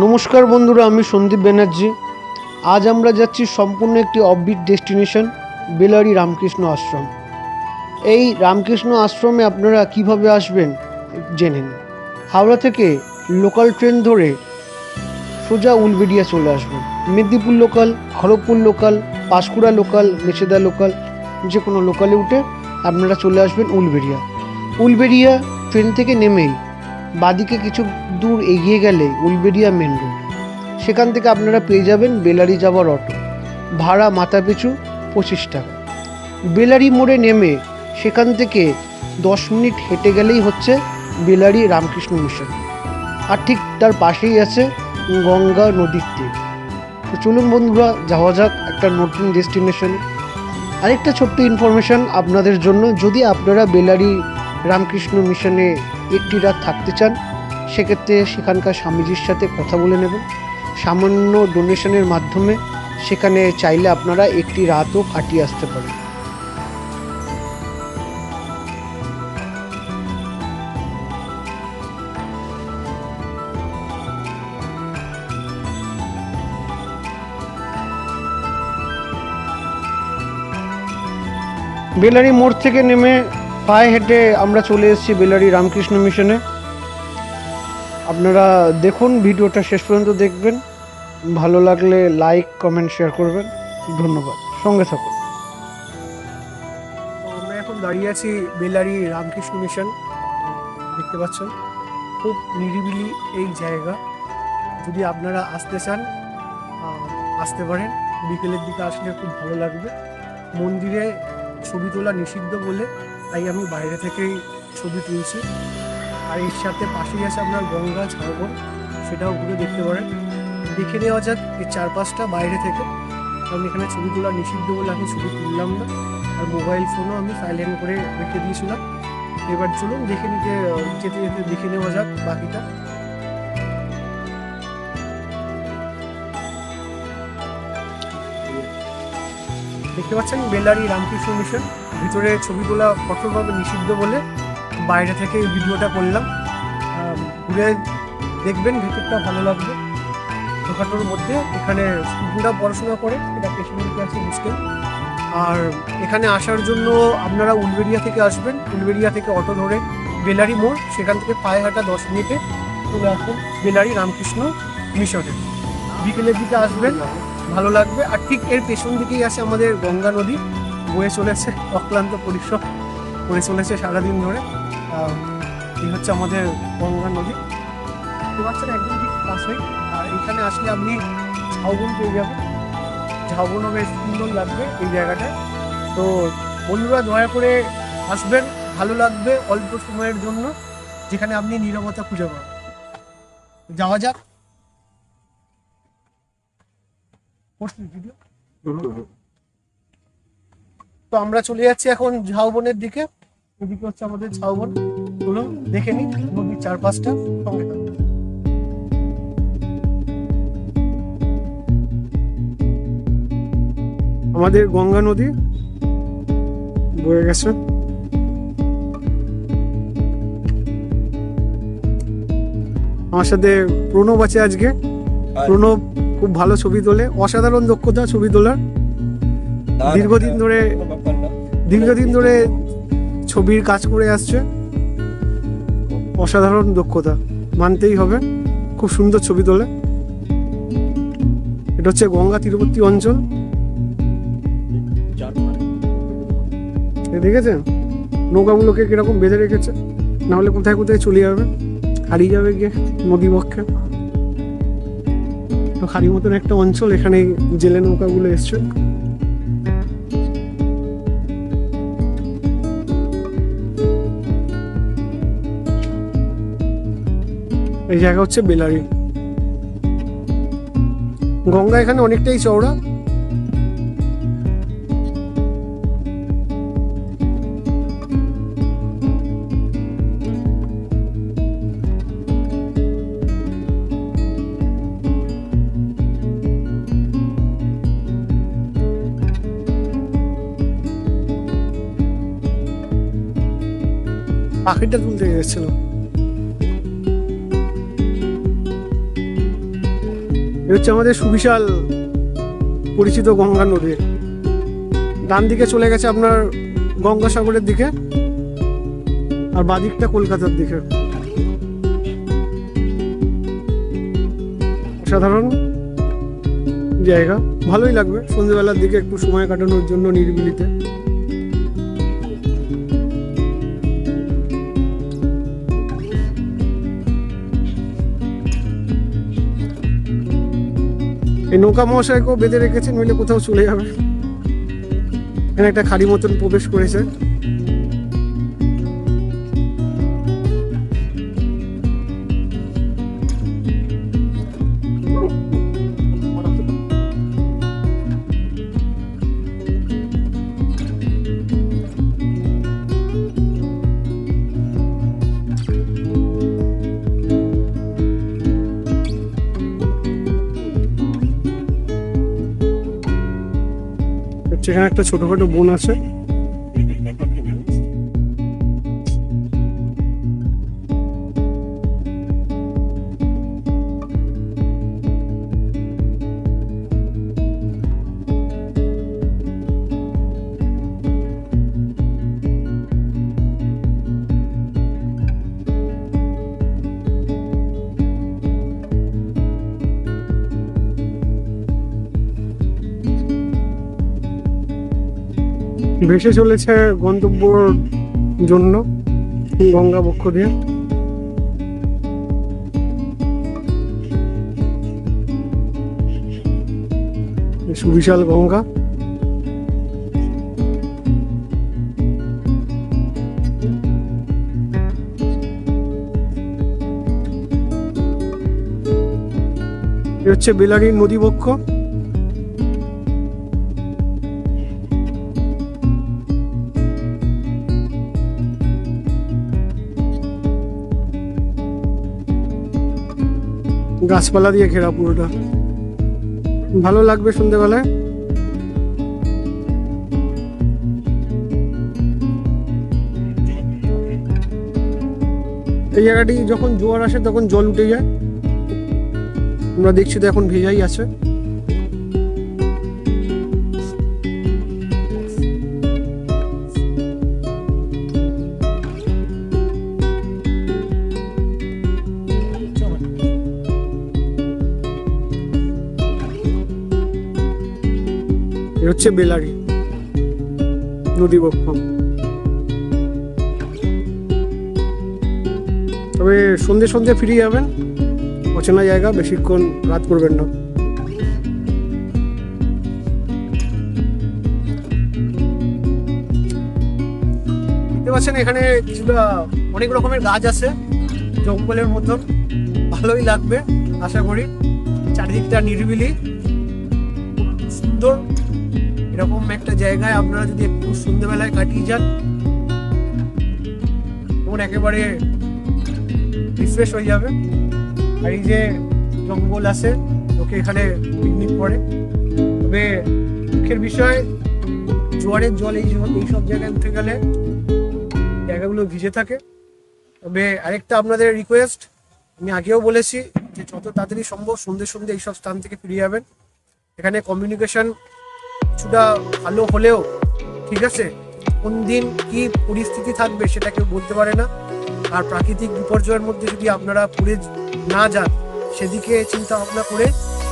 নমস্কার বন্ধুরা, আমি সন্দীপ ব্যানার্জি। আজ আমরা যাচ্ছি সম্পূর্ণ একটি অফবিট ডেস্টিনেশন বেলারি রামকৃষ্ণ আশ্রম। এই রামকৃষ্ণ আশ্রমে আপনারা কীভাবে আসবেন, জেনে নিন। হাওড়া থেকে লোকাল ট্রেন ধরে সোজা উলবেড়িয়া চলে আসবেন। Medinipur local Kharagpur local Panskura local Mecheda local যে কোনো লোকালে উঠে আপনারা চলে আসবেন উলবেড়িয়া। উলবেড়িয়া ট্রেন থেকে নেমেই বাদিকে কিছু দূর এগিয়ে গেলে উলবেড়িয়া মেন রোড। সেখান থেকে আপনারা পেয়ে যাবেন বেলারি যাওয়ার অটো। ভাড়া মাথা পিছু পঁচিশ টাকা। বেলারি মোড়ে নেমে সেখান থেকে দশ মিনিট হেঁটে গেলেই হচ্ছে বেলারি রামকৃষ্ণ মিশন। আর ঠিক তার পাশেই আছে গঙ্গা নদীর তীর। তো চলুন বন্ধুরা, যাওয়া যাক একটা নতুন ডেস্টিনেশনে। আরেকটা ছোট্ট ইনফরমেশন আপনাদের জন্য, যদি আপনারা বেলারি রামকৃষ্ণ মিশনে একটি রাত থাকতে চান, সেক্ষেত্রে সেখানকার স্বামীজির সাথে কথা বলে নেবেন। সামান্য ডোনেশনের মাধ্যমে সেখানে চাইলে আপনারা একটি রাতও কাটিয়ে আসতে পারেন। বেলারি মোড় থেকে নেমে পায়ে হেঁটে আমরা চলে এসেছি বেলারি রামকৃষ্ণ মিশনে। আপনারা দেখুন ভিডিওটা শেষ পর্যন্ত দেখবেন। ভালো লাগলে লাইক, কমেন্ট, শেয়ার করবেন। ধন্যবাদ। সঙ্গে থাকুন। আমরা এখন দাঁড়িয়ে আছি বেলারি রামকৃষ্ণ মিশন। দেখতে পাচ্ছেন, খুব নিরিবিলি এই জায়গা। যদি আপনারা আসতে চান আসতে পারেন। বিকেলের দিকে আসলে খুব ভালো লাগবে। মন্দিরে ছবি তোলা নিষিদ্ধ বলে তাই আমি বাইরে থেকেই ছবি তুলছি। আর এর সাথে পাশেই আছে আপনার গঙ্গা ঝাড়বন সেটাও ঘুরে দেখতে পারেন। দেখে নেওয়া যাক এর চারপাশটা বাইরে থেকে। কারণ এখানে ছবি তোলা নিষিদ্ধ বলে আমি ছবি তুললাম না। আর মোবাইল ফোনও আমি সাইলেন্ট করে রেখে দিয়েছিলাম। এবার চলুন দেখে নিতে যেতে যেতে দেখে নেওয়া যাক বাকিটা। দেখতে পাচ্ছেন বেলারি রামকৃষ্ণ মিশন। ভিতরে ছবি তোলা কঠোরভাবে নিষিদ্ধ বলে বাইরে থেকে এই ভিডিওটা করলাম। ঘুরে দেখবেন, ভিতরটা ভালো লাগবে। ছোটোখাটোর মধ্যে এখানে স্টুডেন্টরা পড়াশোনা করে, এটা পেছনের আছে হোস্টেল। আর এখানে আসার জন্য আপনারা উলবেড়িয়া থেকে আসবেন। উলবেড়িয়া থেকে অটো ধরে বেলারি মোড়, সেখান থেকে পায়ে হাঁটা দশ মিনিটে। চলে আসবেন বেলারি রামকৃষ্ণ মিশনে। বিকেলের দিকে আসবেন, ভালো লাগবে। আর ঠিক এর পেছন দিকেই আছে আমাদের গঙ্গা নদী। বয়ে চলেছে অক্লান্ত পরিশ্রম করে চলেছে সারাদিন ধরে। এই হচ্ছে আমাদের গঙ্গা নদী। দেখতে একদম ঠিক পাশেই। আর এখানে আসলে আপনি ঝাউবন পেয়ে যাবেন ঝাউবনও বেশ সুন্দর লাগবে এই জায়গাটায়। তো বন্ধুরা, দয়া করে আসবেন, ভালো লাগবে অল্প সময়ের জন্য, যেখানে আপনি নীরবতা খুঁজে পাবেন। যাওয়া যাক। ভিডিও তো আমরা চলে যাচ্ছি এখন ঝাউবনের দিকে। এদিকে হচ্ছে আমাদের ঝাউবন। চলুন দেখে নিই নদীর চারপাশটা সঙ্গে আমাদের গঙ্গা নদী বয়ে গেছে। আমার সাথে প্রণব আছে আজকে। প্রণব খুব ভালো ছবি তোলে। অসাধারণ দক্ষতা ছবি তোলার। দীর্ঘদিন ধরে দীর্ঘদিন ধরে ছবির কাজ করে আসছে। অসাধারণ দক্ষতা, মানতেই হবে। খুব সুন্দর ছবি তোলে। এটা হচ্ছে গঙ্গা তীরবর্তী অঞ্চল। দেখেছেন? নৌকাগুলোকে কীরকম বেঁধে রেখেছে? নাহলে কোথায় কোথায় চলে যাবে? হারিয়ে যাবে গিয়ে নদী বক্ষে। তো খালি মতন একটা অঞ্চল, এখানে জেলে নৌকাগুলো এসছে। এই জায়গা হচ্ছে বেলারি। গঙ্গা এখানে অনেকটাই চওড়া। পাখিটা তুলতে গেছিল হচ্ছে আমাদের সুবিশাল পরিচিত গঙ্গা নদী। ডান দিকে চলে গেছে আপনার গঙ্গাসাগরের দিকে আর বাদিকটা কলকাতার দিকে। সাধারণ জায়গা। ভালোই লাগবে সন্ধ্যেবেলার দিকে একটু সময় কাটানোর জন্য নিরিবিলিতে। এই নৌকা মহাশয়কেও বেঁধে রেখেছে, নইলে কোথাও চলে যাবে। এখানে একটা খাড়ি মতন প্রবেশ করেছে। সেখানে একটা ছোটখাটো বোন আছে। ভেসে চলেছে গন্তব্যর জন্য গঙ্গা বক্ষ দিয়ে। সুবিশাল গঙ্গা। হচ্ছে বেলারির নদী গাছপালা দিয়ে ঘেরা পুরোটা। ভালো লাগবে সন্ধ্যেবেলায় এই জায়গাটি যখন জোয়ার আসে, তখন জল উঠে যায়। আমরা দেখছি তো এখন ভেজাই আছে। হচ্ছে বেলারি, নদী বক্ষ তবে সন্ধে সন্ধে ফিরে যাবেন, অচেনা জায়গা, বেশিক্ষণ রাত করবেন না। দেখতে পাচ্ছেন এখানে কিছুটা অনেক রকমের গাছ আছে, জঙ্গলের মতন। ভালোই লাগবে, আশা করি। চারিদিকটা নিরিবিলি, সুন্দর। এরকম একটা জায়গায় আপনারা যদি একটু সন্ধ্যেবেলায় কাটিয়ে যান, মন একেবারে রিফ্রেশ হয়ে যাবে। আর এই যে জঙ্গল আছে, লোকে এখানে পিকনিক করে। তবে দুঃখের বিষয়, জোয়ারের জল এই সব জায়গায় উঠে গেলে জায়গাগুলো ভিজে থাকে। তবে আরেকটা আপনাদের রিকোয়েস্ট আমি আগেও বলেছি যে যত তাড়াতাড়ি সম্ভব সন্ধ্যে সন্ধ্যে এইসব স্থান থেকে ফিরে যাবেন। এখানে কমিউনিকেশন কিছুটা ভালো হলেও, ঠিক আছে? কোন দিন কি পরিস্থিতি থাকবে সেটা কেউ বলতে পারে না। আর প্রাকৃতিক বিপর্যয়ের মধ্যে যদি আপনারা পড়ে না যান, সেদিকে চিন্তা ভাবনা করে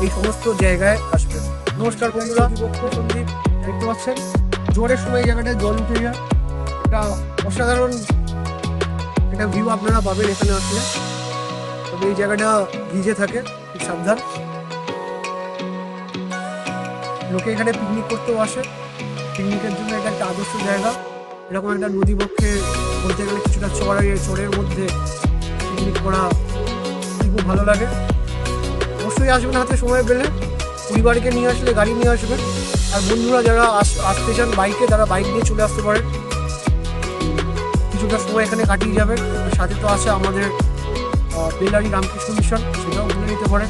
এই সমস্ত জায়গায় আসবেন। নমস্কার বন্ধুরা, সন্দীপ, দেখতে পাচ্ছেন? জোরের সময় এই জায়গাটায় জল উঠে যায়। এটা অসাধারণ একটা ভিউ আপনারা পাবেন এখানে আসলে। তবে এই জায়গাটা ভিজে থাকে সাবধান। লোকে এখানে পিকনিক করতেও আসে। পিকনিকের জন্য এটা একটা আদর্শ জায়গা। এরকম একটা নদী পক্ষে বলতে গেলে কিছুটা চড়ের চড়ের মধ্যে পিকনিক করা খুব ভালো লাগে। অবশ্যই আসবেন হাতে সময় পেলে। পরিবারকে নিয়ে আসলে গাড়ি নিয়ে আসবেন আর বন্ধুরা যারা আস- আসতে চান বাইকে তারা বাইক নিয়ে চলে আসতে পারেন কিছুটা সময় এখানে কাটিয়ে যাবে। সাথে তো আছে আমাদের বেলারি রামকৃষ্ণ মিশন, সেটাও ঘুরে নিতে পারে।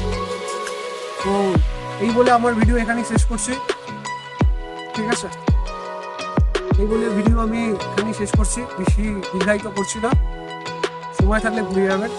তো এই বলে আমার ভিডিও এখানেই শেষ করছি। ঠিক আছে? এই বলে ভিডিও আমি এখানেই শেষ করছি। বেশি দীর্ঘায়িত করছি না। সময় থাকলে ঘুরে যাবেন।